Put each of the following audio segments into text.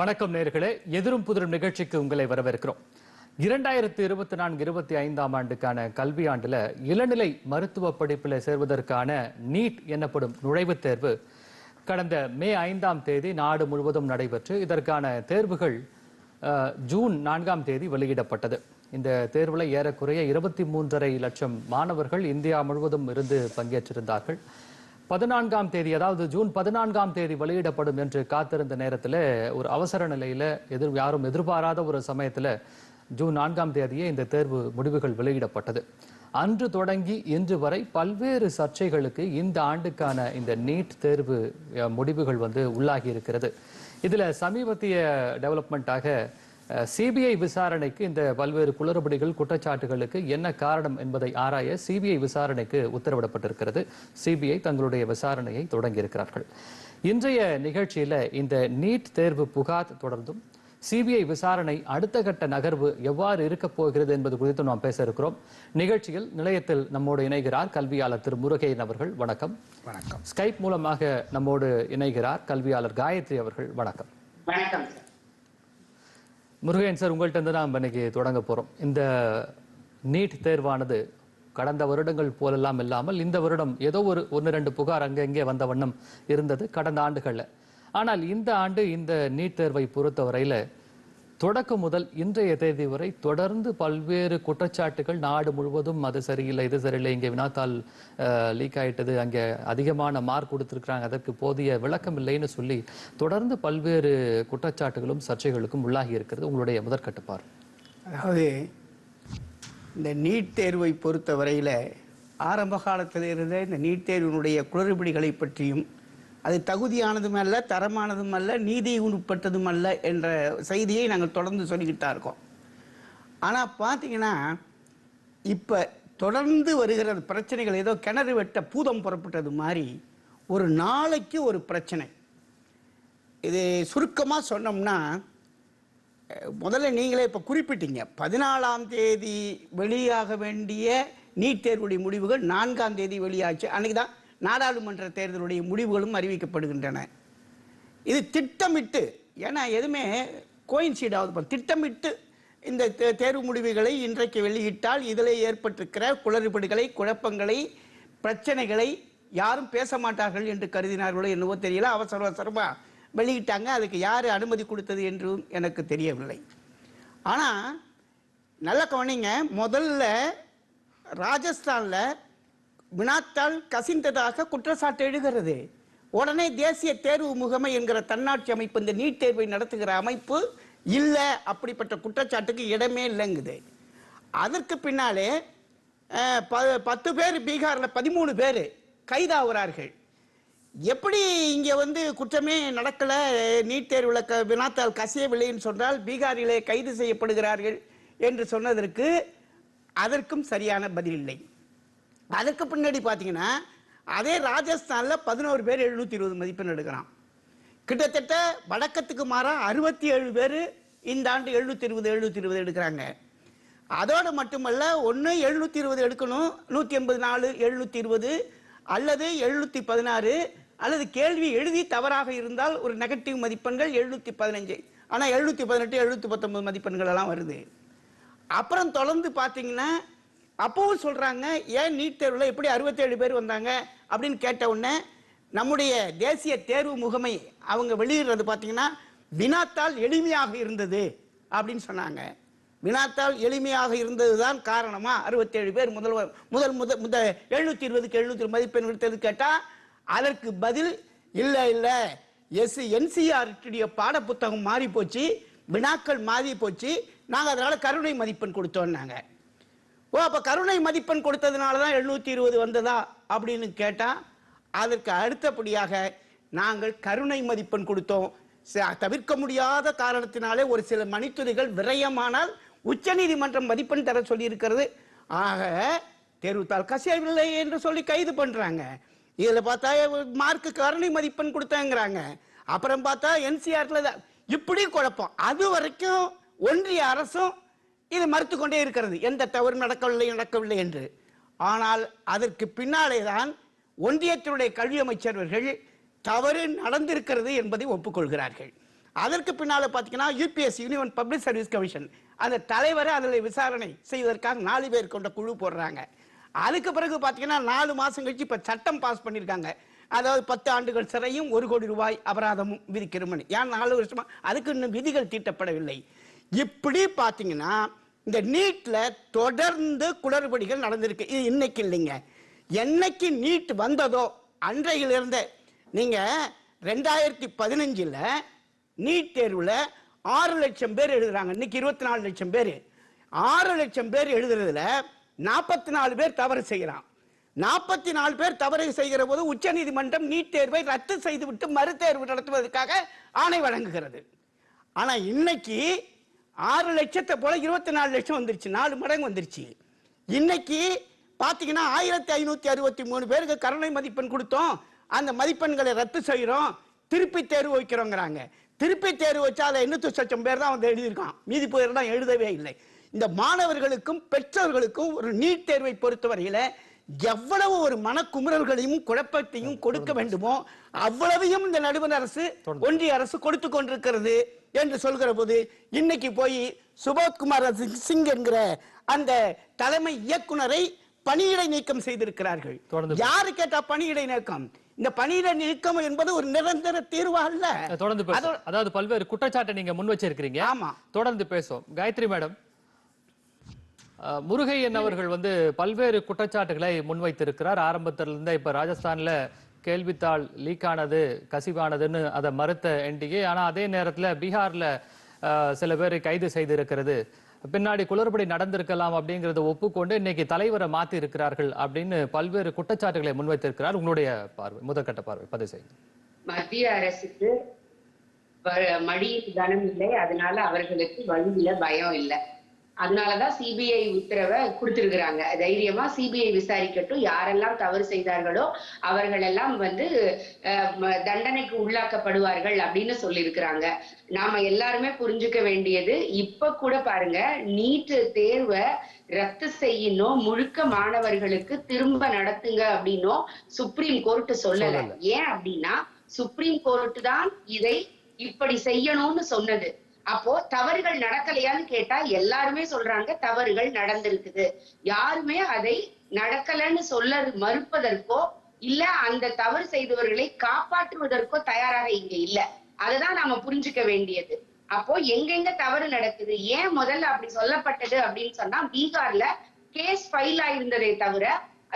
வணக்கம் நேர்களே. எதிரும் புதிரும் நிகழ்ச்சிக்கு உங்களை வரவேற்கிறோம். இரண்டாயிரத்தி இருபத்தி நான்கு இருபத்தி ஐந்தாம் ஆண்டுக்கான கல்வியாண்டில் இளநிலை மருத்துவ படிப்பில் சேர்வதற்கான நீட் எனப்படும் நுழைவுத் தேர்வு கடந்த மே ஐந்தாம் தேதி நாடு முழுவதும் நடைபெற்று இதற்கான தேர்வுகள் ஜூன் நான்காம் தேதி வெளியிடப்பட்டது. இந்த தேர்வில் ஏறக்குறைய இருபத்தி மூன்றரை லட்சம் மாணவர்கள் இந்தியா முழுவதும் இருந்து பங்கேற்றிருந்தார்கள். பதினான்காம் தேதி அதாவது ஜூன் பதினான்காம் தேதி வெளியிடப்படும் என்று காத்திருந்த நேரத்தில் ஒரு அவசர நிலையில் எதிர் யாரும் எதிர்பாராத ஒரு சமயத்தில் ஜூன் நான்காம் தேதியே இந்த தேர்வு முடிவுகள் வெளியிடப்பட்டது. அன்று தொடங்கி இன்று வரை பல்வேறு சர்ச்சைகளுக்கு இந்த ஆண்டுக்கான இந்த நீட் தேர்வு முடிவுகள் வந்து உள்ளாகி இருக்கிறது. இதில் சமீபத்திய டெவலப்மெண்ட்டாக சிபிஐ விசாரணைக்கு இந்த பல்வேறு குளறுபடிகள் குற்றச்சாட்டுகளுக்கு என்ன காரணம் என்பதை ஆராய சிபிஐ விசாரணைக்கு உத்தரவிடப்பட்டிருக்கிறது. சிபிஐ தங்களுடைய விசாரணையை தொடங்கியிருக்கிறார்கள். இன்றைய நிகழ்ச்சியில இந்த நீட் தேர்வு புகார் தொடர்ந்தும் சிபிஐ விசாரணை அடுத்த கட்ட நகர்வு எவ்வாறு இருக்கப் போகிறது என்பது குறித்து நாம் பேச இருக்கிறோம். நிகழ்ச்சியில் நிலையத்தில் நம்மோடு இணைகிறார் கல்வியாளர் திரு முருகையன் அவர்கள். வணக்கம். வணக்கம். ஸ்கைப் மூலமாக நம்மோடு இணைகிறார் கல்வியாளர் காயத்ரி அவர்கள். வணக்கம். வணக்கம் சார். முருகன் சார் உங்கள்கிட்ட இருந்து நாம் இன்னைக்கு தொடங்க போகிறோம் இந்த நீட் தேர்வானது கடந்த வருடங்கள் போலெல்லாம் இல்லாமல் இந்த வருடம் ஏதோ ஒரு ஒன்று ரெண்டு புகார் அங்கே இங்கே வந்த வண்ணம் இருந்தது கடந்த ஆண்டுகளில். ஆனால் இந்த ஆண்டு இந்த நீட் தேர்வை பொறுத்தவரையில் தொடக்கம் முதல் இன்றைய தேதி வரை தொடர்ந்து பல்வேறு குற்றச்சாட்டுகள் நாடு முழுவதும் அது சரியில்லை இது சரியில்லை. இங்கே வினாத்தாள் லீக் ஆயிட்டது. அங்கே அதிகமான மார்க் கொடுத்துருக்குறாங்க. அதற்கு போதிய விளக்கம் இல்லைன்னு சொல்லி தொடர்ந்து பல்வேறு குற்றச்சாட்டுகளும் சர்ச்சைகளுக்கும் உள்ளாகி இருக்கிறது. உங்களுடைய முதற்கட்டு பார்வை அதாவது இந்த நீட் தேர்வை பொறுத்த வரையில் ஆரம்ப காலத்தில் இருந்த இந்த நீட் தேர்வினுடைய குளறுபடிகளை பற்றியும் அது தகுதியானதும் அல்ல தரமானதும் அல்ல நீதி உட்பட்டதும் அல்ல என்ற செய்தியை நாங்கள் தொடர்ந்து சொல்லிக்கிட்டா இருக்கோம். ஆனால் பார்த்தீங்கன்னா இப்போ தொடர்ந்து வருகிற பிரச்சனைகள் ஏதோ கிணறு வெட்ட பூதம் புறப்பட்டது மாதிரி ஒரு நாளைக்கு ஒரு பிரச்சனை. இது சுருக்கமாக சொன்னோம்னா முதல்ல நீங்களே இப்போ குறிப்பிட்டீங்க பதினாலாம் தேதி வெளியாக வேண்டிய நீட் தேர்வுடைய முடிவுகள் நான்காம் தேதி வெளியாச்சு. அன்னைக்கு தான் நாடாளுமன்ற தேர்தலுடைய முடிவுகளும் அறிவிக்கப்படுகின்றன. இது திட்டமிட்டு ஏன்னா எதுவுமே கோயின்சீட் ஆகுது திட்டமிட்டு இந்த தே- தேர்வு முடிவுகளை இன்றைக்கு வெளியிட்டால் இதில் ஏற்பட்டிருக்கிற குளறுபடுகளை குழப்பங்களை பிரச்சனைகளை யாரும் பேச மாட்டார்கள் என்று கருதினார்களோ என்னவோ தெரியல. அவசர அவசரமாக வெளியிட்டாங்க. அதுக்கு யார் அனுமதி கொடுத்தது என்றும் எனக்கு தெரியவில்லை. ஆனால் நல்ல கவனிங்க முதல்ல ராஜஸ்தானில் வினாத்தாள் கசிந்ததாக குற்றச்சாட்டு எழுகிறது. உடனே தேசிய தேர்வு முகமை என்கிற தன்னாட்சி அமைப்பு இந்த நீட் தேர்வை நடத்துகிற அமைப்பு இல்லை அப்படிப்பட்ட குற்றச்சாட்டுக்கு இடமே இல்லைங்குது. அதற்கு பின்னாலே பத்து பேர் பீகாரில் பதிமூணு பேர் கைதாகிறார்கள் எப்படி இங்கே வந்து குற்றமே நடக்கலை? நீட் தேர்வில் க வினாத்தால் கசியவில்லைன்னு சொன்னால் பீகாரிலே கைது செய்யப்படுகிறார்கள் என்று சொன்னதற்கு அதற்கும் சரியான பதில் இல்லை. அதற்கு பின்னாடி பார்த்தீங்கன்னா அதே ராஜஸ்தானில் பதினோரு பேர் எழுநூற்றி இருபது மதிப்பெண் எடுக்கிறான். கிட்டத்தட்ட வழக்கத்துக்கு மாறா அறுபத்தி ஏழு பேர் இந்த ஆண்டு எழுநூற்றி இருபது எழுநூற்றி இருபது எடுக்கிறாங்க. அதோடு மட்டுமல்ல ஒன்று எழுநூற்றி இருபது எடுக்கணும் நூற்றி எண்பது நாலு எழுநூற்றி இருபது அல்லது எழுநூற்றி பதினாறு அல்லது கேள்வி எழுதி தவறாக இருந்தால் ஒரு நெகட்டிவ் மதிப்பெண்கள் எழுநூற்றி பதினஞ்சு. ஆனால் எழுநூற்றி பதினெட்டு எழுநூற்றி பத்தொன்பது மதிப்பெண்கள் எல்லாம் வருது. அப்புறம் தொடர்ந்து பார்த்தீங்கன்னா அப்பவும் சொல்றாங்க ஏன் நீட் தேர்வில் எப்படி அறுபத்தேழு பேர் வந்தாங்க? அப்படின்னு கேட்ட உடனே நம்முடைய தேசிய தேர்வு முகமை அவங்க வெளியிடுறது பார்த்தீங்கன்னா வினாத்தால் எளிமையாக இருந்தது அப்படின்னு சொன்னாங்க. வினாத்தால் எளிமையாக இருந்தது தான் காரணமா? அறுபத்தேழு பேர் முதல் முதல் முத முத எழுநூத்தி இருபதுக்கு எழுநூத்தி மதிப்பெண் எடுத்தது கேட்டா அதற்கு பதில் இல்லை இல்லை எஸ் என்சிஆர்டிய பாட புத்தகம் மாறி போச்சு வினாக்கள் மாறி போச்சு நாங்கள் அதனால கருணை மதிப்பெண் கொடுத்தோன்னாங்க ஓ அப்போ கருணை மதிப்பெண் கொடுத்ததுனால தான் எழுநூற்றி இருபது வந்ததா அப்படின்னு கேட்டால் அதற்கு அடுத்தபடியாக நாங்கள் கருணை மதிப்பெண் கொடுத்தோம். ச- தவிர்க்க முடியாத காரணத்தினாலே ஒரு சில மணித்துளிகள் விரயமானால் உச்சநீதிமன்றம் மதிப்பெண் தர சொல்லியிருக்கிறது. ஆக தேர்வுத்தாள் கசியவில்லை என்று சொல்லி கைது பண்ணுறாங்க இதில் பார்த்தா மார்க்கு கருணை மதிப்பெண் கொடுத்தாங்கிறாங்க. அப்புறம் பார்த்தா என்சிஆர்ல இப்படி குழப்பம். அது வரைக்கும் ஒன்றிய அரசும் இது மறுத்து கொண்டே இருக்கிறது. எந்த தவறும் நடக்கவில்லை நடக்கவில்லை என்று. ஆனால் அதற்கு பின்னாலே தான் ஒன்றியத்தினுடைய கல்வி அமைச்சர்கள் தவறு நடந்திருக்கிறது என்பதை ஒப்புக்கொள்கிறார்கள். அதற்கு பின்னால பாத்தீங்கன்னா UPS union public service commission அந்த தலைவரை அதில் விசாரணை செய்வதற்காக நாலு பேர் கொண்ட குழு போடுறாங்க. அதுக்கு பிறகு பாத்தீங்கன்னா நாலு மாசம் கழிச்சு இப்ப சட்டம் பாஸ் பண்ணிருக்காங்க அதாவது பத்து ஆண்டுகள் சிறையும் ஒரு கோடி ரூபாய் அபராதமும் விதிக்கிறோம்னு ஏன் நாலு வருஷமா அதுக்கு இன்னும் விதிகள் தீட்டப்படவில்லை. இப்படி பாத்தீங்கன்னா இந்த நீட்ல தொடர்ந்து குளறுபடிகள் நடந்திருக்கு. இது இன்னைக்கு இல்லைங்க. என்னைக்கு நீட் வந்ததோ அன்றையிலிருந்து நீங்க ரெண்டாயிரத்தி பதினஞ்சுல நீட் தேர்வுல ஆறு லட்சம் பேர் எழுதுறாங்க. இன்னைக்கு இருபத்தி நாலு லட்சம் பேர். ஆறு லட்சம் பேர் எழுதுறதுல நாற்பத்தி நாலு பேர் தவறு செய்கிறான் நாற்பத்தி நாலு பேர் தவறு செய்கிற போது உச்சநீதிமன்றம் நீட் தேர்வை ரத்து செய்துவிட்டு மறுதேர்வு நடத்துவதற்காக ஆணை வழங்குகிறது. ஆனா இன்னைக்கு ஆறு லட்சத்தை போல இருபத்தி நாலு லட்சம் வந்துருச்சு. நாலு மடங்கு வந்துருச்சு. இன்னைக்கு பார்த்தீங்கன்னா ஆயிரத்தி ஐநூத்தி அறுபத்தி மூணு பேருக்கு கருணை மதிப்பெண் கொடுத்தோம். அந்த மதிப்பெண்களை ரத்து செய்கிறோம் திருப்பி தேர்வு வைக்கிறோங்கிறாங்க. திருப்பி தேர்வு வச்சா அதை எண்ணூற்றி லட்சம் பேர் தான் வந்து எழுதியிருக்கான். மீதி பேர் தான் எழுதவே இல்லை. இந்த மாணவர்களுக்கும் பெற்றோர்களுக்கும் ஒரு நீட் தேர்வை பொறுத்தவரையில் எவ்வளவு ஒரு மனக்குமுறல்களையும் குழப்பத்தையும் கொடுக்க வேண்டுமோ அவ்வளவையும் இந்த நடுவண் அரசு ஒன்றிய அரசு கொடுத்து கொண்டிருக்கிறது என்று சொல்கிற போது இன்னைக்கு போய் சுபோத்குமார் சிங் என்கிற அந்த தலைமை இயக்குனரை பணியிடை நீக்கம் செய்திருக்கிறார்கள். யாரு கேட்டா பணியிடை நீக்கம்? இந்த பணியிடை நீக்கம் என்பது ஒரு நிரந்தர தீர்வா அல்ல. தொடர்ந்து அதாவது பல்வேறு குற்றச்சாட்டை நீங்க முன் வச்சிருக்கிறீங்க. ஆமா. தொடர்ந்து பேசுவோம். காயத்ரி மேடம் முருகையன் அவர்கள் வந்து பல்வேறு குற்றச்சாட்டுகளை முன்வைத்திருக்கிறார். ஆரம்பத்திலிருந்தே இப்ப ராஜஸ்தான்ல கேள்வித்தாள் லீக் ஆனது கசிவானதுன்னு அதை மறுத்த என்டிஏ. ஆனா அதே நேரத்துல பீகார்ல சில பேர் கைது செய்திருக்கிறது. பின்னாடி குளறுபடி நடந்திருக்கலாம் அப்படிங்கறத ஒப்புக்கொண்டு இன்னைக்கு தலைவரை மாத்தி இருக்கிறார்கள் அப்படின்னு பல்வேறு குற்றச்சாட்டுகளை முன்வைத்திருக்கிறார். உங்களுடைய பார்வை முதற்கட்ட பார்வை பதிவு செய்யுங்க. மத்திய அரசுக்கு மடியில் கனம் இல்லை. அதனால அவர்களுக்கு வழியில பயம் இல்லை. அதனாலதான் சிபிஐ உத்தரவை கொடுத்திருக்கிறாங்க. தைரியமா சிபிஐ விசாரிக்கட்டும். யாரெல்லாம் தவறு செய்தார்களோ அவர்கள் எல்லாம் வந்து தண்டனைக்கு உள்ளாக்கப்படுவார்கள் அப்படின்னு சொல்லியிருக்கிறாங்க. நாம எல்லாருமே புரிஞ்சுக்க வேண்டியது இப்ப கூட பாருங்க நீட் தேர்வை ரத்து செய்யணும். முழுக்க மாணவர்களுக்கு திரும்ப நடத்துங்க அப்படின்னும் சுப்ரீம் கோர்ட் சொல்லல. சொல்லல. ஏன் அப்படின்னா சுப்ரீம் கோர்ட் தான் இதை இப்படி செய்யணும்னு சொன்னது. அப்போ தவறுகள் நடக்கலையான்னு கேட்டா எல்லாருமே சொல்றாங்க தவறுகள் நடந்திருக்குது. யாருமே அதை நடக்கலைன்னு சொல்ல மறுப்பதற்கோ இல்ல அந்த தவறு செய்தவர்களை காப்பாற்றுவதற்கோ தயாராக இங்க இல்ல. அதுதான் நாம புரிஞ்சுக்க வேண்டியது. அப்போ எங்கெங்க தவறு நடக்குது ஏன் முதல்ல அப்படி சொல்லப்பட்டது அப்படின்னு சொன்னா பீகார்ல கேஸ் ஃபைல் ஆயிருந்ததே தவிர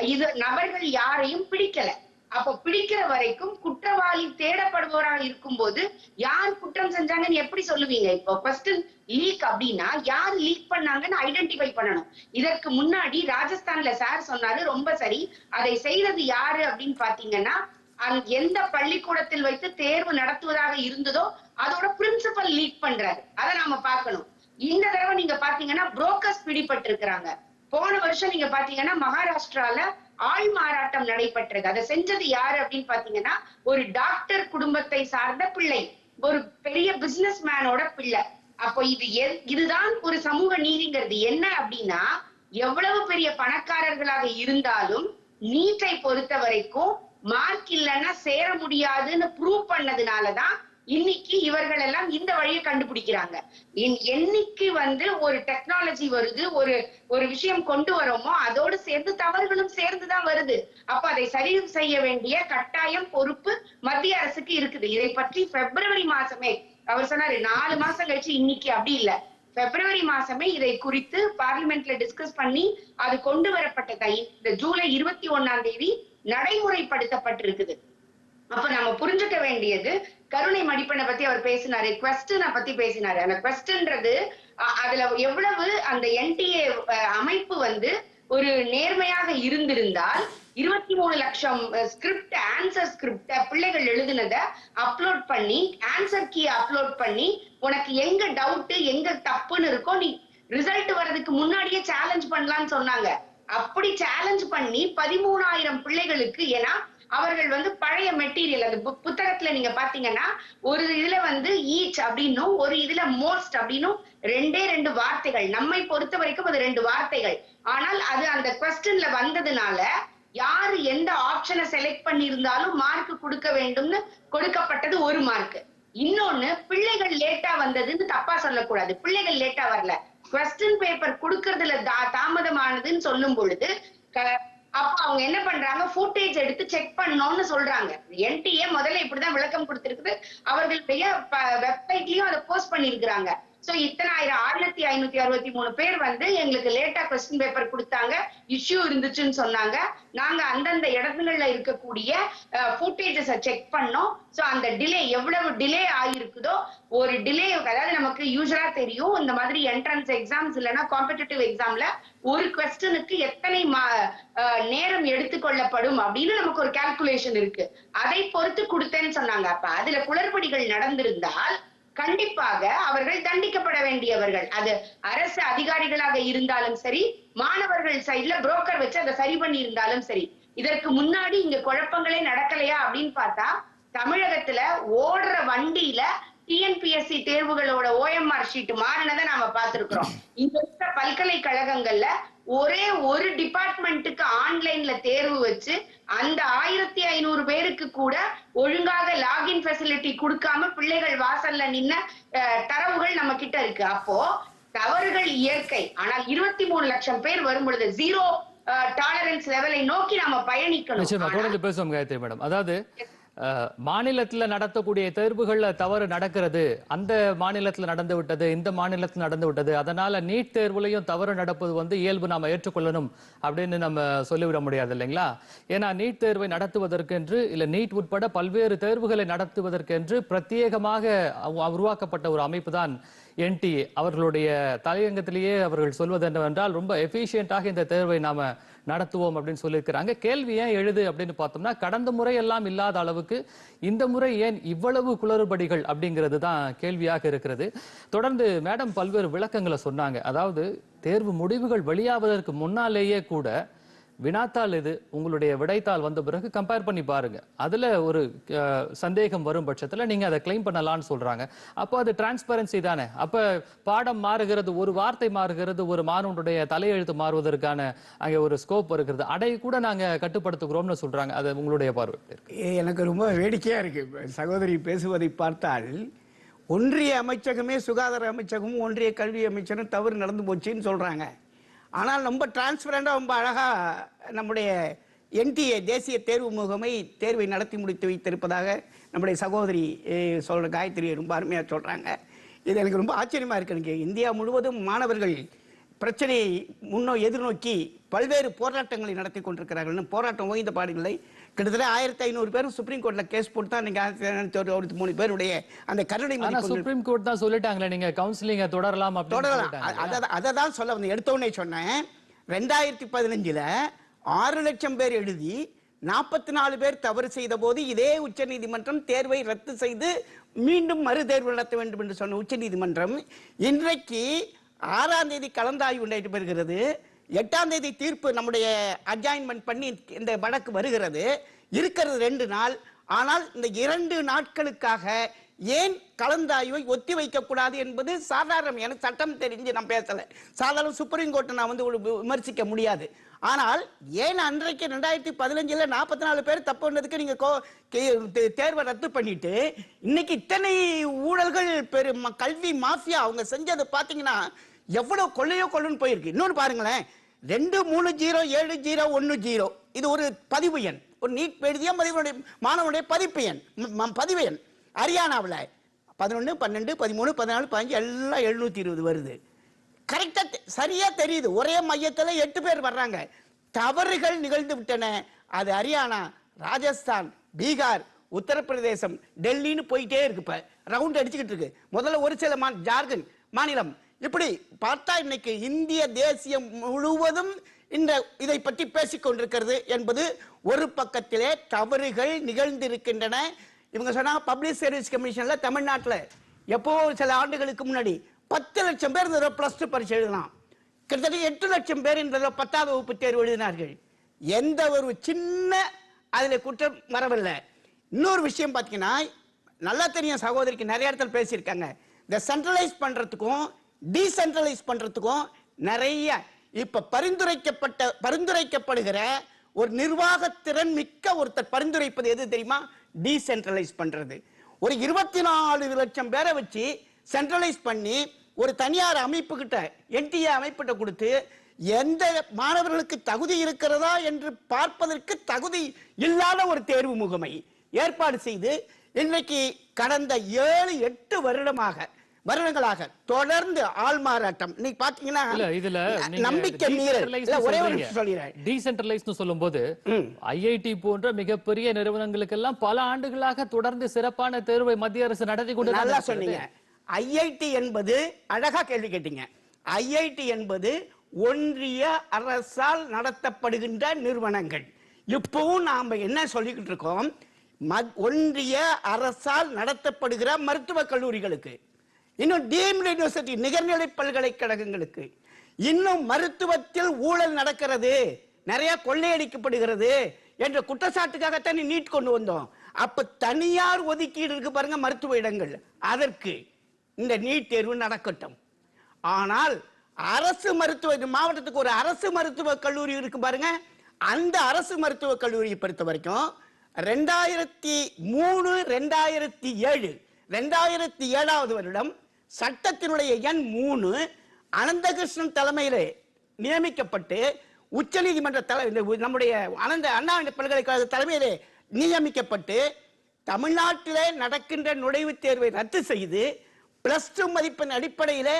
இது நபர்கள் யாரையும் பிடிக்கல. அப்ப பிடிக்கிற வரைக்கும் குற்றவாளி தேடப்படுபவராக இருக்கும்போது யார் குற்றம் செஞ்சாங்கன்னு எப்படி சொல்லுவீங்க? இப்போ ஃபர்ஸ்ட் லீக் அப்படின்னா யார் லீக் பண்ணாங்கன்னு ஐடென்டிஃபை பண்ணணும். இதற்கு முன்னாடி ராஜஸ்தான்ல சார் சொன்னாரு ரொம்ப சரி அதை செய்தது யாரு அப்படின்னு பாத்தீங்கன்னா அந்த எந்த பள்ளிக்கூடத்தில் வைத்து தேர்வு நடத்துவதாக இருந்ததோ அதோட பிரின்சிபல் லீக் பண்றாரு. அதை நாம பார்க்கணும். இந்த தடவை நீங்க பாத்தீங்கன்னா புரோக்கர்ஸ் பிடிபட்டிருக்கிறாங்க. போன வருஷம் நீங்க பாத்தீங்கன்னா மகாராஷ்டிரால ஆள் மாறாட்டம் நடைபெற்றது. அதை செஞ்சது யாரு அப்படின்னு பாத்தீங்கன்னா ஒரு டாக்டர் குடும்பத்தை சார்ந்த பிள்ளை. ஒரு பெரிய பிசினஸ் மேனோட பிள்ளை. அப்போ இது எ- இதுதான் ஒரு சமூக நீதிங்கிறது. என்ன அப்படின்னா எவ்வளவு பெரிய பணக்காரர்களாக இருந்தாலும் நீட்டை பொறுத்த வரைக்கும் மார்க் இல்லைன்னா சேர முடியாதுன்னு ப்ரூவ் பண்ணதுனாலதான் இன்னைக்கு இவர்கள் எல்லாம் இந்த வழியை கண்டுபிடிக்கிறாங்க. இன்- என்னைக்கு வந்து ஒரு டெக்னாலஜி வருது ஒரு ஒரு விஷயம் கொண்டு வரோமோ அதோடு சேர்ந்து தவறுகளும் சேர்ந்துதான் வருது. அப்ப அதை சரி செய்ய வேண்டிய கட்டாயம் பொறுப்பு மத்திய அரசுக்கு இருக்குது. இதை பற்றி பிப்ரவரி மாசமே அவர் சொன்னாரு நாலு மாசம் கழிச்சு இன்னைக்கு அப்படி இல்ல. பிப்ரவரி மாசமே இதை குறித்து பார்லிமெண்ட்ல டிஸ்கஸ் பண்ணி அது கொண்டு வரப்பட்டதை இந்த ஜூலை இருபத்தி ஒண்ணாம் தேதி நடைமுறைப்படுத்தப்பட்டிருக்குது. அப்ப நம்ம புரிஞ்சுக்க வேண்டியது கருணை மடிப்பெண்ணை பத்தி அவர் பேசினாரு கொஸ்டினை பத்தி பேசினாரு. அந்த கொஸ்டின்றது அதுல எவ்வளவு அந்த என்டிஏ அமைப்பு வந்து ஒரு நேர்மையாக இருந்திருந்தால் இருபத்தி மூணு லட்சம் ஸ்கிரிப்ட் ஆன்சர் ஸ்கிரிப்ட பிள்ளைகள் எழுதுனத அப்லோட் பண்ணி ஆன்சர் கீ அப்லோட் பண்ணி உனக்கு எங்க டவுட் எங்க தப்புன்னு இருக்கோ நீ ரிசல்ட் வர்றதுக்கு முன்னாடியே சேலஞ்ச் பண்ணலாம்னு சொன்னாங்க. அப்படி சேலஞ்ச் பண்ணி பதிமூணாயிரம் பிள்ளைகளுக்கு ஏன்னா அவர்கள் வந்து பழைய மெட்டீரியல் அது புத்தகத்துல நீங்க பாத்தீங்கன்னா ஒரு இதுல வந்து ஈச் அப்படின்னும் ஒரு இதுல மோஸ்ட் அப்படின்னும் ரெண்டே ரெண்டு வார்த்தைகள். நம்மை பொறுத்த வரைக்கும் அது ரெண்டு வார்த்தைகள். ஆனால் அது அந்த கொஸ்டின்ல வந்ததுனால யாரு எந்த ஆப்ஷனை செலக்ட் பண்ணியிருந்தாலும் மார்க் கொடுக்க வேண்டும்னு கொடுக்கப்பட்டது ஒரு மார்க் இன்னொன்னு பிள்ளைகள் லேட்டா வந்ததுன்னு தப்பா சொல்லக்கூடாது. பிள்ளைகள் லேட்டா வரல. கொஸ்டின் பேப்பர் கொடுக்கறதுல தா- தாமதமானதுன்னு சொல்லும் பொழுது அப்ப அவங்க என்ன பண்றாங்க? ஃபுட்டேஜ் எடுத்து செக் பண்ணோம்னு சொல்றாங்க. என்டிஏ முதல்ல இப்படிதான் விளக்கம் கொடுத்திருக்குது. அவர்களுடைய வெப்சைட்லயும் அதை போஸ்ட் பண்ணிருக்கிறாங்க சோ இத்தனை ஆயிரம் ஆயிரத்தி ஐநூத்தி அறுபத்தி மூணு பேர் வந்து எங்களுக்கு லேட்டா கொஸ்டின் பேப்பர் கொடுத்தாங்க. இஷ்யூ இருந்துச்சுன்னு சொன்னாங்க. நாங்க அந்தந்த இடங்கள்ல இருக்கக்கூடிய ஃபுட்டேஜஸ் செக் பண்ணோம். சோ அந்த டிலே எவ்வளவு டிலே ஆயிருக்குதோ ஒரு டிலே அதாவது நமக்கு யூஸ்வலா தெரியும். இந்த மாதிரி என்ட்ரன்ஸ் எக்ஸாம்ஸ் இல்லைன்னா காம்படிட்டிவ் எக்ஸாம்ல ஒரு கொஸ்டனுக்கு எத்தனை மா- நேரம் எடுத்துக்கொள்ளப்படும் அப்படின்னு நமக்கு ஒரு கால்குலேஷன் இருக்கு. அதை பொறுத்து கொடுத்தேன்னு சொன்னாங்க. அப்ப அதுல குளறுபடிகள் நடந்திருந்தால் கண்டிப்பாக அவர்கள் தண்டிக்கப்பட வேண்டியவர்கள். அது அரசு அதிகாரிகளாக இருந்தாலும் சரி மாணவர்கள் சைடுல புரோக்கர் வச்சு அதை சரி பண்ணி இருந்தாலும் சரி. இதற்கு முன்னாடி இங்க குழப்பங்களே நடக்கலையா அப்படின்னு பார்த்தா தமிழகத்துல ஓடுற வண்டியில டிஎன்பிஎஸ்சி தேர்வுகளோட ஓஎம்ஆர் ஷீட் மாறினதை நாம பார்த்திருக்கிறோம். இங்க இருக்க பல்கலைக்கழகங்கள்ல ஒரே ஒரு டிபார்ட்மெண்ட்டுக்கு ஆன்லைன்ல தேர்வு வச்சு அந்த ஆயிரத்தி ஐநூறு பேருக்கு கூட ஒழுங்காக லாகின் ஃபெசிலிட்டி கொடுக்காம பிள்ளைகள் வாசல்ல நின்ன தரவுகள் நம்ம கிட்ட இருக்கு. அப்போ தவறுகள் இயற்கை. ஆனால் இருபத்தி மூணு லட்சம் பேர் வரும் பொழுது ஜீரோ டாலரன்ஸ் லெவலை நோக்கி நாம பயணிக்கணும். தொடர்ந்து பேசுவோம் காயத்ரி மேடம். அதாவது மாநிலத்தில் நடத்தக்கூடிய தேர்வுகளில் தவறு நடக்கிறது. அந்த மாநிலத்தில் நடந்து விட்டது இந்த மாநிலத்தில் நடந்து விட்டது. அதனால நீட் தேர்வுலையும் தவறு நடப்பது வந்து இயல்பு நாம் ஏற்றுக்கொள்ளணும் அப்படின்னு நம்ம சொல்லிவிட முடியாது இல்லைங்களா? ஏன்னா நீட் தேர்வை நடத்துவதற்கென்று இல்லை நீட் உட்பட பல்வேறு தேர்வுகளை நடத்துவதற்கென்று பிரத்யேகமாக உருவாக்கப்பட்ட ஒரு அமைப்பு தான் என்டிஏ. அவர்களுடைய தலையங்கத்திலேயே அவர்கள் சொல்வது என்னவென்றால் ரொம்ப எஃபிஷியண்டாக இந்த தேர்வை நாம நடத்துவோம் அப்படின்னு சொல்லியிருக்கிறாங்க. கேள்வி ஏன் எழுது அப்படின்னு பார்த்தோம்னா கடந்த முறை எல்லாம் இல்லாத அளவுக்கு இந்த முறை ஏன் இவ்வளவு குளறுபடிகள் அப்படிங்கிறது தான் கேள்வியாக இருக்கிறது. தொடர்ந்து மேடம் பல்வேறு விளக்கங்களை சொன்னாங்க. அதாவது தேர்வு முடிவுகள் வெளியாவதற்கு முன்னாலேயே கூட வினாத்தாள் இது உங்களுடைய விடைத்தாள் வந்த பிறகு கம்பேர் பண்ணி பாருங்க. அதுல ஒரு சந்தேகம் வரும் பட்சத்துல நீங்க அதை கிளைம் பண்ணலாம்னு சொல்றாங்க. அப்போ அது டிரான்ஸ்பரன்சி தானே. அப்ப பாடம் மாறுகிறது ஒரு வார்த்தை மாறுகிறது ஒரு மாணவனுடைய தலையெழுத்து மாறுவதற்கான அங்கே ஒரு ஸ்கோப் இருக்கிறது அதை கூட நாங்க கட்டுப்படுத்துகிறோம்னு சொல்றாங்க. அது உங்களுடைய பார்வை. எனக்கு ரொம்ப வேடிக்கையா இருக்கு. சகோதரி பேசுவதை பார்த்தால் ஒன்றிய அமைச்சகமே சுகாதார அமைச்சகமும் ஒன்றிய கல்வி அமைச்சரும் தவறு நடந்து போச்சுன்னு சொல்றாங்க. ஆனால் ரொம்ப டிரான்ஸ்பரண்டாக ரொம்ப அழகாக நம்முடைய என்டிஏ தேசிய தேர்வு முகமை தேர்வை நடத்தி முடித்து வைத்திருப்பதாக நம்முடைய சகோதரி சொல்கிற காயத்ரி ரொம்ப அருமையாக சொல்கிறாங்க இது எனக்கு ரொம்ப ஆச்சரியமாக இருக்கு. எனக்கு இந்தியா முழுவதும் மாணவர்கள் பிரச்சனையை முன்னோ எதிர்நோக்கி பல்வேறு போராட்டங்களை நடத்தி கொண்டிருக்கிறார்கள். போராட்டம் ஓய்ந்த பாடில்லை. கிட்டத்தட்ட ஆயிரத்தி ஐநூறு பேரும் சுப்ரீம் கோர்ட்ல கேஸ் போட்டு தான் நீங்க ஆயிரத்தி ஒரு மூணு பேருடைய அந்த கருணை சுப்ரீம் கோர்ட் தான் சொல்லிட்டாங்களே நீங்க கவுன்சிலிங்க தொடரலாம் தொடரலாம். அதை தான் சொல்ல வந்து எடுத்தோடனே சொன்னேன். ரெண்டாயிரத்தி பதினஞ்சுல ஆறு லட்சம் பேர் எழுதி நாற்பத்தி நாலு பேர் தவறு செய்த போது இதே உச்சநீதிமன்றம் தேர்வை ரத்து செய்து மீண்டும் மறு தேர்வு நடத்த வேண்டும் என்று சொன்ன உச்சநீதிமன்றம் இன்றைக்கு ஆறாம் தேதி கலந்தாய்வு நடைபெறுகிறது. எட்டாம் தேதி தீர்ப்பு நம்முடைய அட்ஜாயின்மெண்ட் பண்ணி இந்த வழக்கு வருகிறது. இருக்கிறது ரெண்டு நாள். ஆனால் இந்த இரண்டு நாட்களுக்காக ஏன் கலந்தாய்வை ஒத்தி வைக்கக்கூடாது என்பது சாதாரணம். எனக்கு சட்டம் தெரிஞ்சு நான் பேசலை. சாதாரண சுப்ரீம் கோர்ட்டை நான் வந்து விமர்சிக்க முடியாது. ஆனால் ஏன் அன்றைக்கு ரெண்டாயிரத்தி பதினஞ்சில் நாற்பத்தி நாலு பேர் தப்பு பண்ணதுக்கு நீங்கள் கோ- தேர்வை ரத்து பண்ணிட்டு இன்னைக்கு இத்தனை ஊழல்கள் பெரும் கல்வி மாஃபியா அவங்க செஞ்சதை பார்த்தீங்கன்னா எவ்வளோ கொள்ளையோ கொள்ளுன்னு போயிருக்கு. இன்னொன்று பாருங்களேன். ரெண்டு மூணு ஜீரோ ஏழு ஜீரோ ஒன்று ஜீரோ. இது ஒரு பதிவு எண். ஒரு நீட் எழுதிய பதிவுடைய மாணவனுடைய பதிப்பு எண். பதிவு எண். ஹரியானாவில் பதினொன்று பன்னெண்டு பதிமூணு பதினாலு பதினஞ்சு எல்லாம் எழுநூத்தி இருபது வருது. கரெக்டாக சரியா தெரியுது. ஒரே மையத்தில் எட்டு பேர் வர்றாங்க. தவறுகள் நிகழ்ந்து விட்டன. அது ஹரியானா ராஜஸ்தான் பீகார் உத்தரப்பிரதேசம் டெல்லின்னு போயிட்டே இருக்கு இப்போ. ரவுண்ட் அடிச்சுக்கிட்டு இருக்கு. முதல்ல ஒரு சில மா ஜார்க்கண்ட் மாநிலம். இப்படி பார்த்தா இன்னைக்கு இந்திய தேசியம் முழுவதும் இந்த இதை பற்றி பேசிக் கொண்டிருக்கிறது என்பது ஒரு பக்கத்திலே தவறுகள் நிகழ்ந்திருக்கின்றன. இவங்க சொன்னாங்க பப்ளிக் சர்வீஸ் கமிஷன்ல தமிழ்நாட்டில் எப்போ சில ஆண்டுகளுக்கு முன்னாடி பத்து லட்சம் பேர் இந்த பிளஸ் டூ பரிசு எழுதலாம். கிட்டத்தட்ட எட்டு லட்சம் பேர் இந்த பத்தாவது வகுப்பு தேர்வு எழுதினார்கள். எந்த ஒரு சின்ன அதில் குற்றம் வரவில்லை. இன்னொரு விஷயம் பார்த்தீங்கன்னா நல்லா தெரியும் சகோதரிக்கு நிறைய இடத்துல பேசியிருக்காங்க. இந்த சென்ட்ரலைஸ் பண்ணுறதுக்கும் டீசென்ட்ரலைஸ் பண்ணுறதுக்கும் நிறைய இப்போ பரிந்துரைக்கப்பட்ட பரிந்துரைக்கப்படுகிற ஒரு நிர்வாக திறன் மிக்க ஒருத்தர் பரிந்துரைப்பது எது தெரியுமா? டீசென்ட்ரலைஸ் பண்றது. ஒரு இருபத்தி நாலு லட்சம் பேரை வச்சு சென்ட்ரலைஸ் பண்ணி ஒரு தனியார் அமைப்பு கிட்ட என்டிஏ அமைப்பிட்ட கொடுத்து எந்த மாணவர்களுக்கு தகுதி இருக்கிறதா என்று பார்ப்பதற்கு தகுதி இல்லாத ஒரு தேர்வு முகமை ஏற்பாடு செய்து இன்றைக்கு கடந்த ஏழு எட்டு வருடமாக வருடங்களாக தொடர்ந்து ஆள் மாறாட்டம். இன்னைக்கு பாத்தீங்கன்னா இதுல நம்பிக்கை மீறல். ஒரே ஒரு சொல்லிடுறேன். Decentralized சொல்லும்போது ஐஐடி போன்ற மிகப்பெரிய நிறுவனங்களுக்கெல்லாம் பல ஆண்டுகளாக தொடர்ந்து சிறப்பான தேர்வை மத்திய அரசு நடத்தி கொண்டு நல்லா சொன்னீங்க. ஐஐடி என்பது அழகா கேள்வி கேட்டீங்க. ஐஐடி என்பது ஒன்றிய அரசால் நடத்தப்படுகின்ற நிறுவனங்கள். இப்பவும் நாம என்ன சொல்லிக்கிட்டு இருக்கோம்? ஒன்றிய அரசால் நடத்தப்படுகிற மருத்துவக் கல்லூரிகளுக்கு. இன்னும் டீம்டு யூனிவர்சிட்டி நிகர்நிலை பல்கலைக்கழகங்களுக்கு இன்னும் மருத்துவத்தில் ஊழல் நடக்கிறது நிறைய கொள்ளையடிக்கப்படுகிறது என்ற குற்றச்சாட்டுக்காகத்தான் நீட் கொண்டு வந்தோம். அப்ப தனியார் ஒதுக்கீடு இருக்கு பாருங்க மருத்துவ இடங்கள். அதற்கு இந்த நீட் தேர்வு நடக்கட்டும். ஆனால் அரசு மருத்துவ மாவட்டத்துக்கு ஒரு அரசு மருத்துவ கல்லூரி இருக்கு பாருங்க. அந்த அரசு மருத்துவ கல்லூரியை பொறுத்த வரைக்கும் ரெண்டாயிரத்தி மூணு ரெண்டாயிரத்தி ஏழு ரெண்டாயிரத்தி ஏழாவது வருடம் சட்டத்தினுடைய எண் மூணு அனந்தகிருஷ்ணன் தலைமையிலே நியமிக்கப்பட்டு உச்சநீதிமன்ற தலை நம்முடைய அனந்த அண்ணா பல்கலைக்கழக தலைமையிலே நியமிக்கப்பட்டு தமிழ்நாட்டிலே நடக்கின்ற நுழைவுத் தேர்வை ரத்து செய்து பிளஸ் டூ மதிப்பெண் அடிப்படையிலே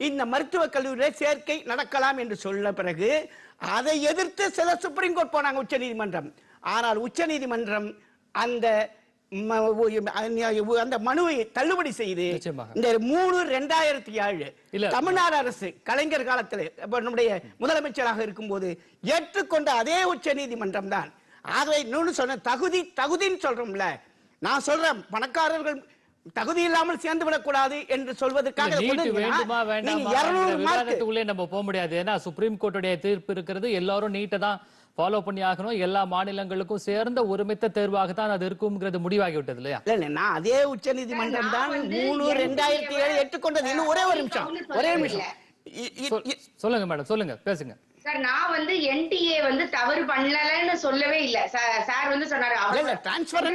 இந்த மருத்துவக் கல்லூரியில் சேர்க்கை நடக்கலாம் என்று சொல்ல பிறகு அதை எதிர்த்து சில சுப்ரீம் கோர்ட் போனாங்க உச்சநீதிமன்றம் ஆனால் உச்சநீதிமன்றம் அந்த அந்த மனுவை தள்ளுபடி செய்து. இந்த மூணு ரெண்டாயிரத்தி ஏழு. தமிழ்நாடு அரசு கலைஞர் காலத்தில் நம்முடைய முதலமைச்சராக இருக்கும்போது ஏற்றுக்கொண்ட அதே உச்ச நீதிமன்றம் தான். ஆகவே இன்னொன்னு சொன்ன தகுதி தகுதின்னு சொல்றோம்ல. நான் சொல்றேன் பணக்காரர்கள் தகுதி இல்லாமல் சேர்ந்து விடக்கூடாது என்று சொல்வதற்காக நீங்க வேண்டாமா 200 மார்க் விவாதத்துக்குள்ளே நம்ம போக முடியாது. ஏன்னா சுப்ரீம் கோர்ட்டுடைய தீர்ப்பு இருக்கிறது எல்லாரும் நீட்டை தான் ஃபாலோ பண்ணி ஆகணும். எல்லா மாநிலங்களுக்கும் சேர்ந்த ஒருமித்த தேர்வாக தான் அது இருக்கும்ங்கிறது முடிவாகி விட்டது இல்லையா? இல்ல நான் அதே உச்ச நீதிமன்றம் தான் மூணு ரெண்டாயிரத்தி ஏழு ஏற்றுக்கொண்டது இன்னும் ஒரே ஒரு நிமிஷம். ஒரே நிமிஷம். சொல்லுங்க மேடம் சொல்லுங்க பேசுங்க. சார் நான் வந்து என்டிஏ வந்து தவறு பண்ணலன்னு சொல்லவே இல்ல. சார் வந்து சொன்னாரு இல்ல,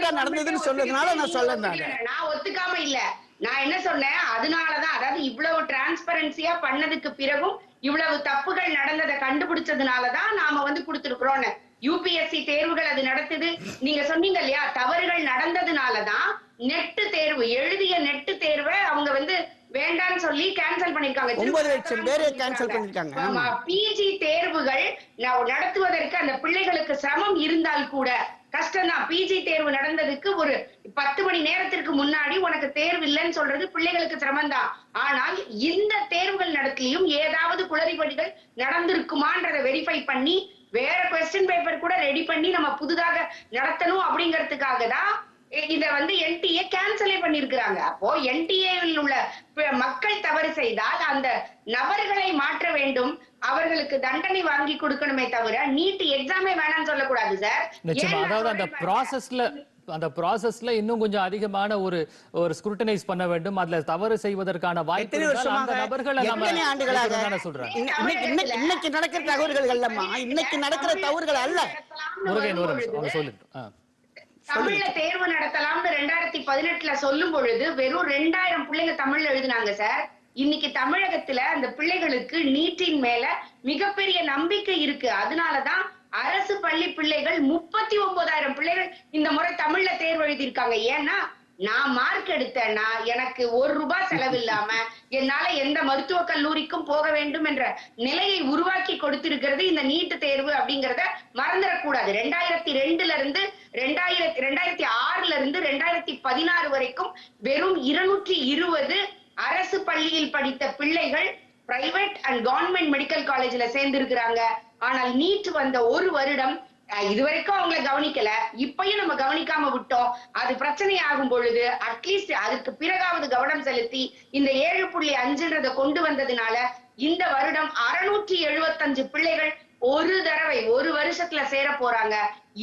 ஆ நடந்ததுன்னு சொன்னதுனால நான் சொல்ல வந்தேன். நான். ஒத்துக்காம இல்ல. நான் என்ன சொன்னேன்? அதனாலதான் அதாவது இவ்வளவு டிரான்ஸ்பரன்சியா பண்ணதுக்கு பிறகும் இவ்வளவு தப்புகள் நடந்ததை கண்டுபிடிச்சதுனாலதான் நாம வந்து கொடுத்திருக்கிறோம்னு யூபிஎஸ்சி தேர்வுகள் அது நடத்துது. நீங்க சொன்னீங்க இல்லையா? தவறுகள் நடந்ததுனாலதான் நெட்டு தேர்வு எழுதிய நெட்டு தேர்வை அவங்க வந்து வேண்டாம்னு சொல்லி கேன்சல் பண்ணிருக்காங்க. ஒன்பது லட்சம் பேரை cancel பண்ணிருக்காங்க. ஆமா. பிஜி தேர்வுகள் நடத்துவதற்கு அந்த பிள்ளைகளுக்கு சிரமம் இருந்தால் கூட கஷ்டம்தான் பிஜி தேர்வு நடந்ததுக்கு ஒரு பத்து மணி நேரத்திற்கு முன்னாடி உனக்கு தேர்வு இல்லைன்னு சொல்றது பிள்ளைகளுக்கு சிரமம் தான் ஆனால் இந்த தேர்வுகள் நடத்தியும் ஏதாவது குளறுபடிகள் நடந்திருக்குமான்றதை வெரிஃபை பண்ணி வேற கொஸ்டின் பேப்பர் கூட ரெடி பண்ணி நம்ம புதுதாக நடத்தணும் அப்படிங்கறதுக்காக தான் இதை இத வந்து என்டிஏ கேன்சலே பண்ணிருக்கிறாங்க. அப்போ என்டிஏவில் உள்ள மக்கள் தவறு செய்தால் அந்த நபர்களை மாற்ற வேண்டும். அவர்களுக்கு தண்டனை வாங்கி கொடுக்கணுமே தவிர நீட் எக்ஸாமே வேணாம்னு சொல்லக்கூடாது சார் நிச்சயமா. அதாவது அந்த ப்ராசஸ்ல அந்த ப்ராசஸ்ல இன்னும் கொஞ்சம் அதிகமான ஒரு ஒரு ஸ்க்ரூட்டனைஸ் பண்ண வேண்டும். அதுல தவறு செய்வதற்கான வாய்ப்பு அந்த நபர்களை நம்ம எத்தனை ஆண்டுகளாக? சொல்றேன். இன்ன- இன்னைக்கு நடக்கிற தவறுகள் அல்லம்மா? இன்னைக்கு நடக்கிற தவறுகள் அல்ல. முருகன் ஒரு நிமிஷம் அவங்க சொல்லிட்டு. தமிழ்ல தேர்வு நடத்தலாம்னு ரெண்டாயிரத்தி பதினெட்டுல சொல்லும் பொழுது வெறும் ரெண்டாயிரம் பிள்ளைங்க தமிழ்ல எழுதினாங்க சார் இன்னைக்கு தமிழகத்துல அந்த பிள்ளைகளுக்கு நீட்டின் மேல மிகப்பெரிய நம்பிக்கை இருக்கு. அதனாலதான் அரசு பள்ளி பிள்ளைகள் முப்பத்தி ஒன்பதாயிரம் பிள்ளைகள் இந்த முறை தமிழ்ல தேர்வு எழுதியிருக்காங்க. ஏன்னா நான் மார்க் எடுத்தேன்னா எனக்கு ஒரு ரூபாய் செலவில்லாம என்னால எந்த மருத்துவக் கல்லூரிக்கும் போக வேண்டும் என்ற நிலையை உருவாக்கி கொடுத்திருக்கிறது இந்த நீட்டு தேர்வு அப்படிங்கறத மறந்துடக்கூடாது. ரெண்டாயிரத்தி ரெண்டுல இருந்து ரெண்டாயிரத்தி ரெண்டாயிரத்தி ஆறுல இருந்து ரெண்டாயிரத்தி பதினாறு வரைக்கும் வெறும் இருநூற்றி இருபது அரசு பள்ளியில் படித்த பிள்ளைகள் பிரைவேட் அண்ட் கவர்மெண்ட் மெடிக்கல் காலேஜ்ல சேர்ந்திருக்கிறாங்க. ஆனால் நீட் வந்த ஒரு வருடம் இதுவரைக்கும் அவங்களை கவனிக்கல. இப்பயும் நம்ம கவனிக்காம விட்டோம். அது பிரச்சனை ஆகும் பொழுது அட்லீஸ்ட் அதுக்கு பிறகாவது கவனம் செலுத்தி இந்த ஏழு புள்ளி அஞ்சுன்றத கொண்டு வந்ததுனால இந்த வருடம் அறுநூற்றி எழுபத்தஞ்சு பிள்ளைகள் ஒரு தடவை ஒரு வருஷத்துல சேர போறாங்க.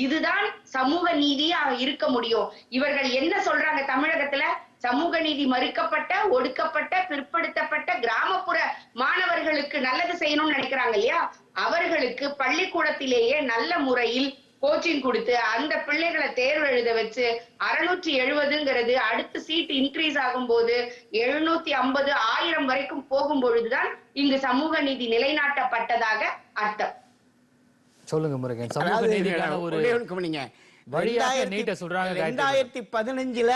இதுதான் சமூக நீதியா இருக்க முடியும். இவர்கள் என்ன சொல்றாங்க தமிழகத்துல? சமூக நீதி மறுக்கப்பட்ட ஒடுக்கப்பட்ட பிற்படுத்தப்பட்ட கிராமப்புற மாணவர்களுக்கு நல்லது செய்யணும்னு நினைக்கிறாங்க இல்லையா அவர்களுக்கு பள்ளிக்கூடத்திலேயே நல்ல முறையில் கோச்சிங் கொடுத்து அந்த பிள்ளைகளை தேர்வு எழுத வச்சு அறுநூற்றி எழுபதுங்கிறது அடுத்த சீட் இன்க்ரீஸ் ஆகும்போது எழுநூத்தி ஐம்பது ஆயிரம் வரைக்கும் போகும் பொழுதுதான் இங்கு சமூக நீதி நிலைநாட்டப்பட்டதாக அர்த்தம் சொல்லுங்க முருகன் சமூக நீதிக்கான ஒரு. வழியாக நீட்ட சொல்றாங்க. ரெண்டாயிரத்தி பதினஞ்சுல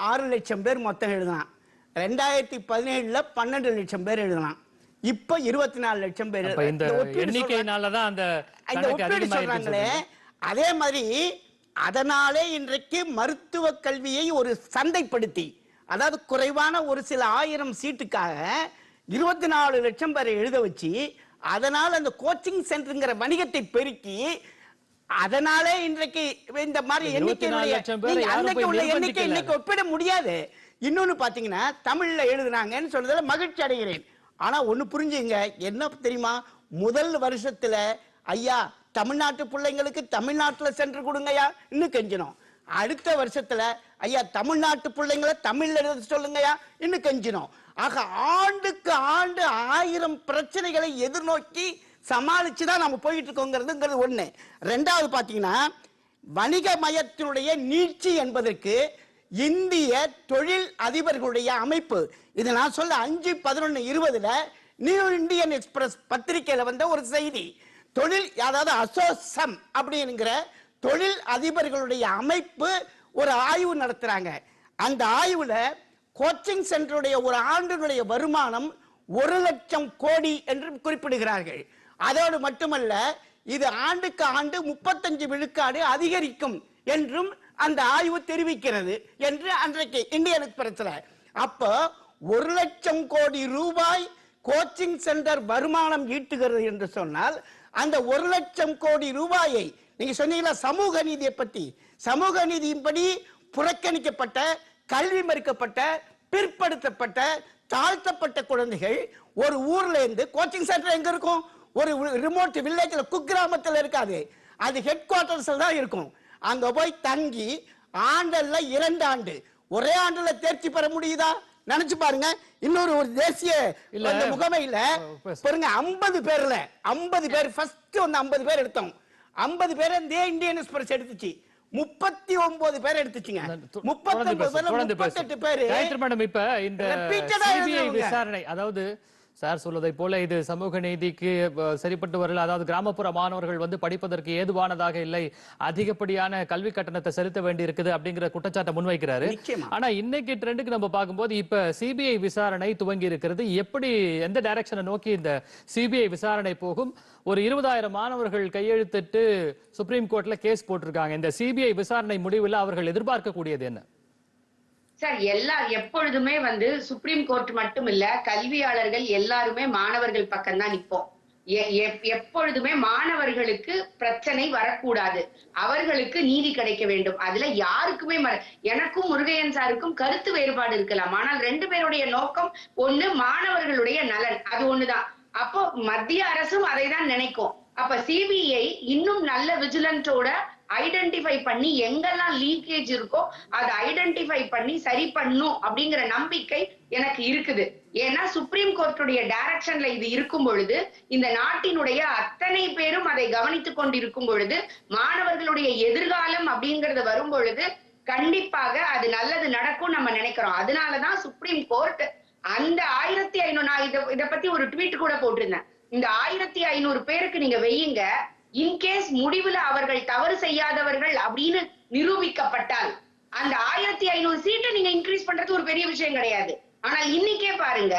ஆறு லட்சம் பேர் மொத்தம் எழுதலாம் ரெண்டாயிரத்தி பதினேழுல பன்னெண்டு லட்சம் பேர் எழுதலாம் இப்ப இருபத்தி நாலு லட்சம் பேர் இந்த. எண்ணிக்கையினால தான் அந்த இந்த ஒப்பீடு சொல்றாங்களே சொல்றீங்க. அதே மாதிரி அதனாலே இன்றைக்கு மருத்துவ கல்வியை ஒரு சந்தைப்படுத்தி அதாவது குறைவான ஒரு சில ஆயிரம் சீட்டுக்காக இருபத்தி நாலு லட்சம் பேரை எழுத வச்சு அதனால் அந்த கோச்சிங் சென்டருங்கிற வணிகத்தை பெருக்கி அதனாலே இன்றைக்கு இந்த மாதிரி இந்த 24 எண்ணிக்கையுடைய லட்சம் பேரை நீங்க யாரும் அன்னைக்கு உள்ள எண்ணிக்கை. இன்னைக்கு ஒப்பிட முடியாது. இன்னொன்னு பாத்தீங்கன்னா தமிழ்ல எழுதுனாங்கன்னு சொல்றதுல மகிழ்ச்சி அடைகிறேன். ஆனா ஒண்ணு புரிஞ்சுங்க. என்ன தெரியுமா? முதல் வருஷத்துல ஐயா தமிழ்நாட்டு பிள்ளைங்களுக்கு தமிழ்நாட்டுல சென்று கொடுங்கய்யா இன்னும் கெஞ்சினோம். அடுத்த வருஷத்துல ஐயா தமிழ்நாட்டு பிள்ளைங்களை தமிழ்ல எழுத சொல்லுங்கய்யா இன்னும் கெஞ்சினோம். ஆக ஆண்டுக்கு ஆண்டு ஆயிரம் பிரச்சனைகளை எதிர்நோக்கி சமாளித்து தான் நம்ம போயிட்டு இருக்கோங்கிறதுங்கிறது ஒன்று ரெண்டாவது பார்த்தீங்கன்னா வணிக மயத்தினுடைய நீட்சி என்பதற்கு இந்திய தொழில் அதிபர்களுடைய அமைப்பு. இது நான் சொல்ல அஞ்சு பதினொன்று இருபதுல நியூ இந்தியன் எக்ஸ்பிரஸ் பத்திரிகையில் வந்த ஒரு செய்தி. தொழில் அதாவது அசோசம் அப்படிங்கிற தொழில் அதிபர்களுடைய அமைப்பு ஒரு ஆய்வு நடத்துகிறாங்க அந்த ஆய்வில் கோச்சிங் சென்டருடைய ஒரு ஆண்டினுடைய வருமானம் ஒரு லட்சம் கோடி என்று குறிப்பிடுகிறார்கள். அதோடு மட்டுமல்ல இது ஆண்டுக்கு ஆண்டு முப்பத்தஞ்சு விழுக்காடு அதிகரிக்கும் என்றும் அந்த ஆய்வு தெரிவிக்கிறது என்று அன்றைக்கு இந்தியன் எக்ஸ்பிரஸ்ல அப்போ ஒரு லட்சம் கோடி ரூபாய் கோச்சிங் சென்டர் வருமானம் ஈட்டுகிறது என்று சொன்னால் அந்த ஒரு லட்சம் கோடி ரூபாயை நீங்க சொன்னீங்களா சமூக நீதியை பத்தி சமூக நீதியின்படி புறக்கணிக்கப்பட்ட கல்வி மறுக்கப்பட்ட பிற்படுத்தப்பட்ட தாழ்த்தப்பட்ட குழந்தைகள் ஒரு ஊர்ல இருந்து கோச்சிங் சென்டர் எங்க இருக்கும்? ஒரு ரிமோட் வில்லேஜ்ல குக்கிராமத்துல இருக்காது. அது ஹெட் குவார்டர்ஸ்ல தான் இருக்கும். அங்க போய் தங்கி ஆண்டல்ல இரண்டு ஆண்டு. ஒரே ஆண்டுல தேர்ச்சி பெற முடியுதா? நினைச்சு பாருங்க. இன்னொரு ஒரு தேசிய முகமையில. பாருங்க 50 பேர்ல 50 பேர் ஃபர்ஸ்ட் வந்து 50 பேர் எடுத்தோம். 50 பேரை இந்த இந்தியன் எக்ஸ்பிரஸ் எடுத்துச்சு. முப்பத்தி ஒன்பது பேர் எடுத்துச்சுங்க. முப்பத்தி ஒன்பது பேசு. முப்பத்தெட்டு பேரு. மேடம் இப்ப இந்த. விசாரணை. அதாவது சார் சொல்வதை போல இது சமூக நீதிக்கு சரிப்பட்டு வரல. அதாவது கிராமப்புற மாணவர்கள் வந்து படிப்பதற்கு ஏதுவானதாக இல்லை. அதிகப்படியான கல்வி கட்டணத்தை செலுத்த வேண்டி இருக்குது அப்படிங்கிற குற்றச்சாட்டை முன்வைக்கிறாரு. ஆனா இன்னைக்கு ட்ரெண்டுக்கு நம்ம பார்க்கும்போது இப்ப சிபிஐ விசாரணை துவங்கி இருக்கிறது. எப்படி எந்த டைரக்ஷனை நோக்கி இந்த சிபிஐ விசாரணை போகும்? ஒரு இருபதாயிரம் மாணவர்கள் கையெழுத்திட்டு சுப்ரீம் கோர்ட்ல கேஸ் போட்டிருக்காங்க. இந்த சிபிஐ விசாரணை முடிவில் அவர்கள் எதிர்பார்க்கக்கூடியது என்ன? சார் எல்லா எப்பொழுதுமே வந்து சுப்ரீம் கோர்ட் மட்டும் இல்ல கல்வியாளர்கள் எல்லாருமே மாணவர்கள் பக்கம் தான் நிப்போம். எப்பொழுதுமே மாணவர்களுக்கு பிரச்சனை வரக்கூடாது. அவர்களுக்கு நீதி கிடைக்க வேண்டும். அதுல யாருக்குமே எனக்கும் முருகையன் சாருக்கும் கருத்து வேறுபாடு இருக்கலாம். ஆனால் ரெண்டு பேருடைய நோக்கம் ஒண்ணு மாணவர்களுடைய நலன். அது ஒண்ணுதான். அப்போ மத்திய அரசும் அதை தான் நினைக்கும். அப்ப சிபிஐ இன்னும் நல்ல விஜிலன்ட்டோட ஐடென்டிஃபை பண்ணி எங்கெல்லாம் லீக்கேஜ் இருக்கோ அதை ஐடென்டிஃபை பண்ணி சரி பண்ணும் அப்படிங்கிற நம்பிக்கை எனக்கு இருக்குது. ஏன்னா சுப்ரீம் கோர்ட்டுடைய டைரக்ஷன்ல இது இருக்கும் பொழுது இந்த நாட்டினுடைய அத்தனை பேரும் அதை கவனித்துக் கொண்டிருக்கும் பொழுது மாணவர்களுடைய எதிர்காலம் அப்படிங்கறது வரும் பொழுது கண்டிப்பாக அது நல்லது நடக்கும் நம்ம நினைக்கிறோம். அதனாலதான் சுப்ரீம் கோர்ட் அந்த ஆயிரத்தி ஐநூறு நான் இத இதை பத்தி ஒரு ட்வீட் கூட போட்டிருந்தேன். இந்த ஆயிரத்தி ஐநூறு பேருக்கு நீங்க வெய்யுங்க. இன்கேஸ் முடிவுல அவர்கள் தவறு செய்யாதவர்கள் அப்படின்னு நிரூபிக்கப்பட்டால் அந்த ஆயிரத்தி ஐநூறு சீட்டை நீங்க இன்க்ரீஸ் பண்றது ஒரு பெரிய விஷயம் கிடையாது. ஆனால் இன்னைக்கே பாருங்க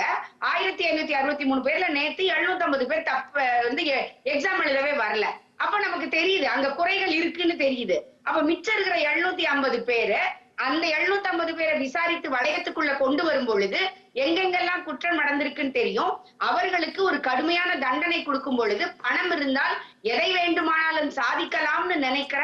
ஆயிரத்தி ஐநூத்தி அறுபத்தி மூணு பேர்ல நேத்து எழுநூத்தி ஐம்பது பேர் தப்ப வந்து எக்ஸாம் எழுதவே வரல. அப்ப நமக்கு தெரியுது அங்க குறைகள் இருக்குன்னு தெரியுது. அப்ப மிச்சம் இருக்கிற எழுநூத்தி ஐம்பது பேரு அந்த எழுநூத்தி ஐம்பது பேரை விசாரித்து வளையத்துக்குள்ள கொண்டு வரும் பொழுது எங்கெங்கெல்லாம் குற்றம் நடந்திருக்குன்னு தெரியும். அவர்களுக்கு ஒரு கடுமையான தண்டனை கொடுக்கும் பொழுது பணம் இருந்தால் எதை வேண்டுமானாலும் சாதிக்கலாம்னு நினைக்கிற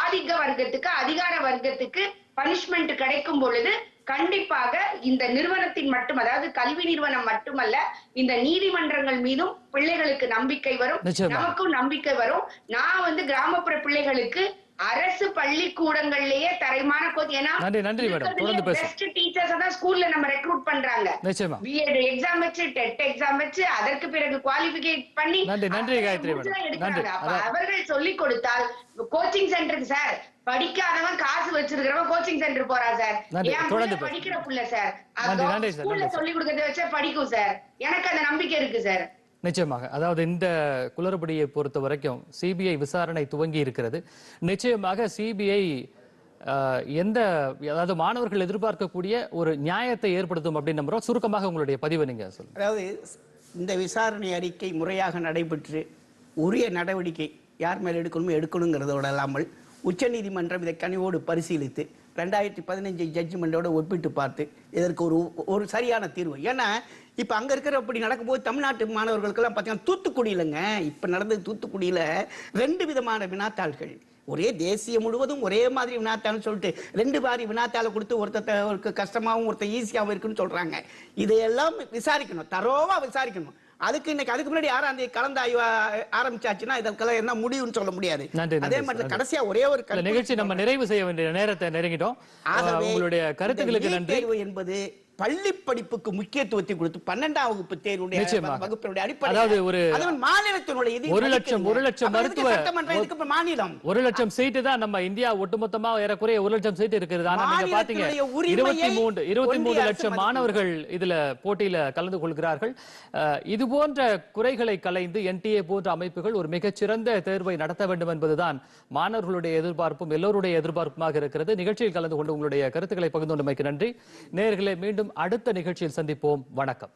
ஆதிக்க வர்க்கத்துக்கு அதிகார வர்க்கத்துக்கு பனிஷ்மெண்ட் கிடைக்கும் பொழுது கண்டிப்பாக இந்த நிறுவனத்தின் மட்டும் அதாவது கல்வி நிறுவனம் மட்டுமல்ல இந்த நீதிமன்றங்கள் மீதும் பிள்ளைகளுக்கு நம்பிக்கை வரும். நமக்கும் நம்பிக்கை வரும். நான் வந்து கிராமப்புற பிள்ளைகளுக்கு அரசு பள்ளிக்கூடங்கள்லயே தரமான கோச் ஏன்னா நன்றி, நன்றி மேடம். தொடர்ந்து. பெஸ்ட் டீச்சர்ஸ் தான் ஸ்கூல்ல நம்ம ரெக்ரூட் பண்றாங்க நிச்சயமா பிஎட் எக்ஸாம் வச்சு டெட் எக்ஸாம் வச்சு அதற்கு பிறகு குவாலிஃபிகேட் பண்ணி நன்றி, நன்றி, காயத்ரி மேடம். நன்றி. அவர்கள் சொல்லிக் கொடுத்தால் கோச்சிங் சென்டருக்கு சார் படிக்காதவன் காசு வச்சிருக்கிறவன் கோச்சிங் சென்டர் போறா சார். என். படிக்கிற புள்ள சார் ஸ்கூல்ல. சொல்லி கொடுக்கறத வச்சே படிக்கும் சார் எனக்கு அந்த நம்பிக்கை இருக்கு சார் நிச்சயமாக. அதாவது இந்த குளறுபடியை பொறுத்த வரைக்கும் சிபிஐ விசாரணை துவங்கி இருக்கிறது. நிச்சயமாக சிபிஐ எந்த அதாவது மாணவர்கள் எதிர்பார்க்கக்கூடிய ஒரு நியாயத்தை ஏற்படுத்தும் அப்படின்னு நம்புறோம். சுருக்கமாக உங்களுடைய பதிவை நீங்க சொல்லுங்க. அதாவது இந்த விசாரணை அறிக்கை முறையாக நடைபெற்று உரிய நடவடிக்கை யார் மேல் எடுக்கணுமோ எடுக்கணுங்கிறதோட இல்லாமல் உச்சநீதிமன்றம் இதை கனிவோடு பரிசீலித்து ரெண்டாயிரத்தி பதினஞ்சு ஜட்ஜ்மெண்டோட ஒப்பிட்டு பார்த்து இதற்கு ஒரு ஒரு சரியான தீர்வு. ஏன்னா இப்போ அங்கே இருக்கிற அப்படி நடக்கும்போது தமிழ்நாட்டு மாணவர்களுக்கெல்லாம் பார்த்தீங்கன்னா தூத்துக்குடியிலங்க. இப்போ நடந்தது தூத்துக்குடியில் ரெண்டு விதமான வினாத்தாள்கள். ஒரே தேசியம் முழுவதும் ஒரே மாதிரி வினாத்தாள்னு சொல்லிட்டு ரெண்டு மாதிரி வினாத்தாளை கொடுத்து ஒருத்தருக்கு கஷ்டமாகவும் ஒருத்தர் ஈஸியாகவும் இருக்குன்னு சொல்றாங்க. இதையெல்லாம் விசாரிக்கணும் தரோவா விசாரிக்கணும். அதுக்கு இன்னைக்கு அதுக்கு முன்னாடி ஆறாம் தேதி கலந்தாய்வு ஆரம்பிச்சாச்சுன்னா இதற்கெல்லாம் என்ன முடிவுன்னு சொல்ல முடியாது. அதே மாதிரி. கடைசியா ஒரே ஒரு நிகழ்ச்சி நம்ம நிறைவு செய்ய வேண்டிய நேரத்தை நெருங்கிட்டோம். உங்களுடைய கருத்துக்களுக்கு நன்றி. என்பது பள்ளி படிப்புக்கு முக்கியத்துவத்தை கொடுத்து பன்னெண்டாம் வகுப்பு தேர்வுடைய. வகுப்பினுடைய அடிப்படை அதாவது ஒரு- அதுவும் மாநிலத்தினுடைய ஒரு லட்சம், ஒரு லட்சம் மருத்துவ- மாநிலம். ஒரு லட்சம் சீட்டு தான் நம்ம இந்தியா ஒட்டுமொத்தமா ஏறக்குறைய ஒரு லட்சம் சீட்டு இருக்குது. ஆனா நீங்க பாத்தீங்க இருபத்தி மூன்று இருபத்தி அரசு லட்சம். மாணவர்கள் இதுல போட்டியில கலந்து கொள்கிறார்கள். இது போன்ற குறைகளை கலைந்து என்டிஏ போன்ற அமைப்புகள் ஒரு மிகச்சிறந்த தேர்வை நடத்த வேண்டும் என்பதுதான் மாணவர்களுடைய எதிர்பார்ப்பும் எல்லோருடைய எதிர்பார்ப்புமாக இருக்கிறது. நிகழ்ச்சியில் கலந்து கொண்டு உங்களுடைய கருத்துக்களை பகிர்ந்து கொண்டமைக்கு நன்றி. நேயர்களே மீண்டும் அடுத்த நிகழ்ச்சியில் சந்திப்போம். வணக்கம்.